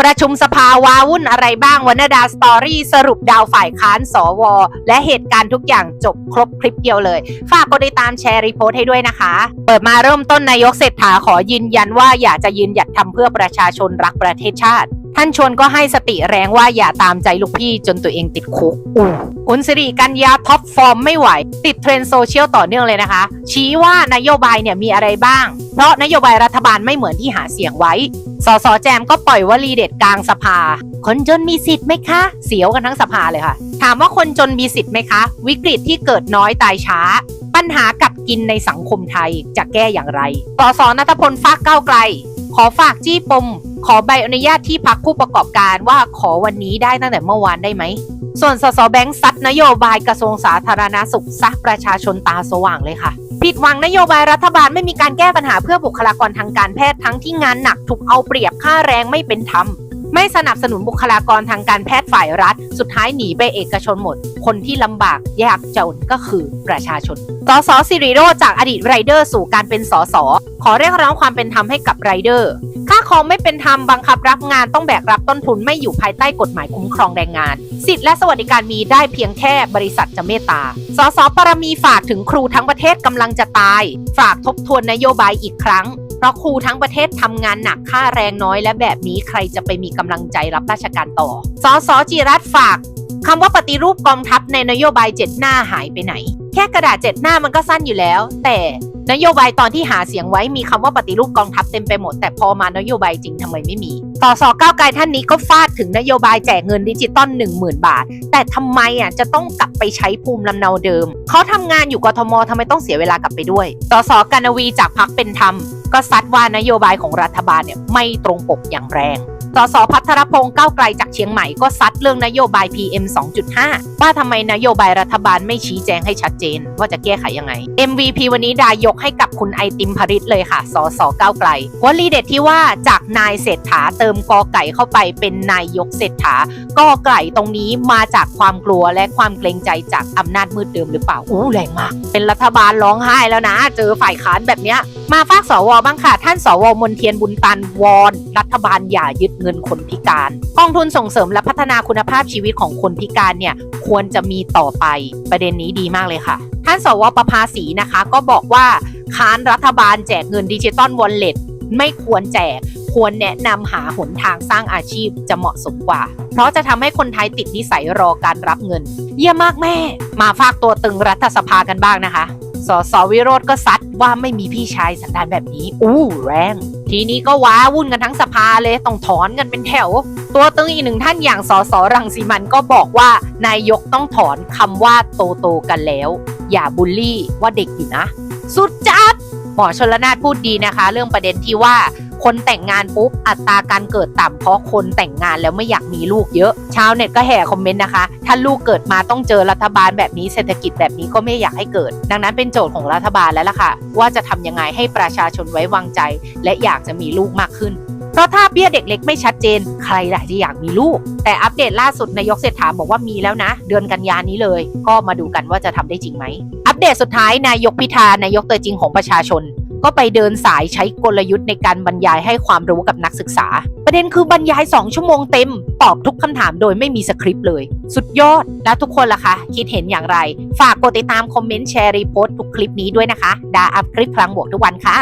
ประชุมสภาวาวุ่นอะไรบ้างวันนดาสตอรี่สรุปดาวฝ่ายค้านสว และเหตุการณ์ทุกอย่างจบครบคลิปเดียวเลย ฝากกดติดตามแชร์รีโพสต์ให้ด้วยนะคะ เปิดมาเริ่มต้นนายกเศรษฐาขอยืนยันว่าอยากจะยืนหยัดทำเพื่อประชาชนรักประเทศชาติท่านชวนก็ให้สติแรงว่าอย่าตามใจลูกพี่จนตัวเองติดคุกอู้คุณสิริกัญญาท็อปฟอร์มไม่ไหว ติดเทรนด์โซเชียลต่อเนื่องเลยนะคะ ชี้ว่านโยบายเนี่ยมีอะไรบ้าง ราะนโยบายรัฐบาลไม่เหมือนที่หาเสียงไว้ สสแจมก็ปล่อยวลีเด็ดกลางสภา คนจนมีสิทธิ์ไหมคะ เสียวกันทั้งสภาเลยค่ะ ถามว่าคนจนมีสิทธิ์ไหมคะ วิกฤตที่เกิดน้อยตายช้า ปัญหากับกินในสังคมไทยจะแก้อย่างไรสสนัทพลฝากก้าวไกล ขอฝากจี้ปม ขอใบอนุญาตที่พักผู้ประกอบการว่าขอวันนี้ได้ตั้งแต่เมื่อวานได้ไหมส่วนสสแบงค์ซัดนโยบายกระทรวงสาธารณาสุขซักประชาชนตาสว่างเลยค่ะ ผิดหวังนโยบายรัฐบาลไม่มีการแก้ปัญหาเพื่อบุคลากรทางการแพทย์ทั้งที่งานหนักถูกเอาเปรียบค่าแรงไม่เป็นธรรม ไม่สนับสนุนบุคลากรทางการแพทย์ฝ่ายรัฐ สุดท้ายหนีไปเอกชนหมด คนที่ลำบากยากจนก็คือประชาชนสสสิริโรจากอดีตไรเดอร์สู่การเป็นสสขอเรียกร้องความเป็นธรรมให้กับไรเดอร์ค่าครองไม่เป็นธรรมบังคับรับงานต้องแบกรับต้นทุนไม่อยู่ภายใต้กฎหมายคุ้มครองแรงงาน สิทธิและสวัสดิการมีได้เพียงแค่บริษัทจะเมตตา สสปรมีฝากถึงครูทั้งประเทศกำลังจะตาย ฝากทบทวนนโยบายอีกครั้ง เพราะครูทั้งประเทศทำงานหนักค่าแรงน้อย และแบบนี้ใครจะไปมีกำลังใจรับราชการต่อสอสจิรัตฝากคำว่าปฏิรูปกองทัพในนโยบายเจ็ดหน้าหายไปไหน แค่กระดาษเจ็ดหน้ามันก็สั้นอยู่แล้ว แต่นโยบายตอนที่หาเสียงไว้มีคำว่าปฏิรูปกองทัพเต็มไปหมด แต่พอมานโยบายจริงทำไมไม่มี ต่อสอก้าวไกลท่านนี้ก็ฟาดถึงนโยบายแจกเงินดิจิตอล1 0,000 บาท แต่ทำไมอะจะต้องกลับไปใช้ภูมิลำเนาเดิม เขาทำงานอยู่กทมทำไมต้องเสียเวลากลับไปด้วยสสกานวีจากพักเป็นธรรม ก็ซัดว่านโยบายของรัฐบาลเนี่ยไม่ตรงปกอย่างแรง สสพัทรพงศ์ก้าวไกลจากเชียงใหม่ก็ซัดเรื่องนโยบาย PM 2.5 ว่าทำไมนโยบายรัฐบาลไม่ชี้แจงให้ชัดเจน ว่าจะแก้ไขยังไง MVP วันนี้ดายกให้กับคุณไอติมพริตเลยค่ะ สสก้าวไกลวลีเด็ดที่ว่าจากนายเศรษฐาเติมกอไก่เข้าไปเป็นนายยกเศรษฐากอไก่ตรงนี้มาจากความกลัวและความเกรงใจจากอำนาจมืดเดิมหรือเปล่าอู้แรงมาก เป็นรัฐบาลร้องไห้แล้วนะ เจอฝ่ายค้านแบบเนี้ย มาฝากสวบ้างค่ะ ท่านสวมนเทียนบุญตันวอน รัฐบาลอย่ายึดเงินคนพิการ กองทุนส่งเสริมและพัฒนาคุณภาพชีวิตของคนพิการเนี่ยควรจะมีต่อไปประเด็นนี้ดีมากเลยค่ะ ท่านสวประภาสีนะคะ ก็บอกว่าค้านรัฐบาลแจกเงินดิจิตอลวอลเล็ตไม่ควรแจกควรแนะนำหาหนทางสร้างอาชีพจะเหมาะสมกว่า เพราะจะทำให้คนไทยติดนิสัยรอการรับเงิน เยี่ยมมากแม่ มาฝากตัวตึงรัฐสภากันบ้างนะคะ สสวิโรธก็ซัดว่าไม่มีพี่ชายสันดานแบบนี้ อู้แรง ทีนี้ก็ว้าวุ่นกันทั้งสภาเลยต้องถอนกันเป็นแถว ตัวตึงอีกหนึ่งท่านอย่างสสรังสีมันก็บอกว่านายกต้องถอนคำว่าโตโตกันแล้ว อย่าบูลลี่ว่าเด็กอยู่นะ สุดจัดหมอชนละนาดพูดดีนะคะ เรื่องประเด็นที่ว่า คนแต่งงานปุ๊บอัตราการเกิดต่ำเพราะคนแต่งงานแล้วไม่อยากมีลูกเยอะชาวเน็ตก็แห่คอมเมนต์นะคะ ถ้าลูกเกิดมาต้องเจอรัฐบาลแบบนี้เศรษฐกิจแบบนี้ก็ไม่อยากให้เกิด ดังนั้นเป็นโจทย์ของรัฐบาลแล้วล่ะค่ะ ว่าจะทำยังไงให้ประชาชนไว้วางใจ และอยากจะมีลูกมากขึ้นเพราะถ้าเบี้ยเด็กเล็กไม่ชัดเจน ใครล่ะจะอยากมีลูก แต่อัปเดตล่าสุดนายกเศรษฐาบอกว่ามีแล้วนะ เดือนกันยานี้เลย ก็มาดูกันว่าจะทำได้จริงไหมอัปเดตสุดท้ายนายกพิธานายกตัวจริงของประชาชน ก็ไปเดินสายใช้กลยุทธ์ในการบรรยายให้ความรู้กับนักศึกษา ประเด็นคือบรรยาย 2 ชั่วโมงเต็ม ตอบทุกคำถามโดยไม่มีสคริปต์เลย สุดยอด แล้วทุกคนล่ะคะ คิดเห็นอย่างไร ฝากกดติดตามคอมเมนต์แชร์รีโพสต์ทุกคลิปนี้ด้วยนะคะ ดาอัพคลิปพลังบวกทุกวันค่ะ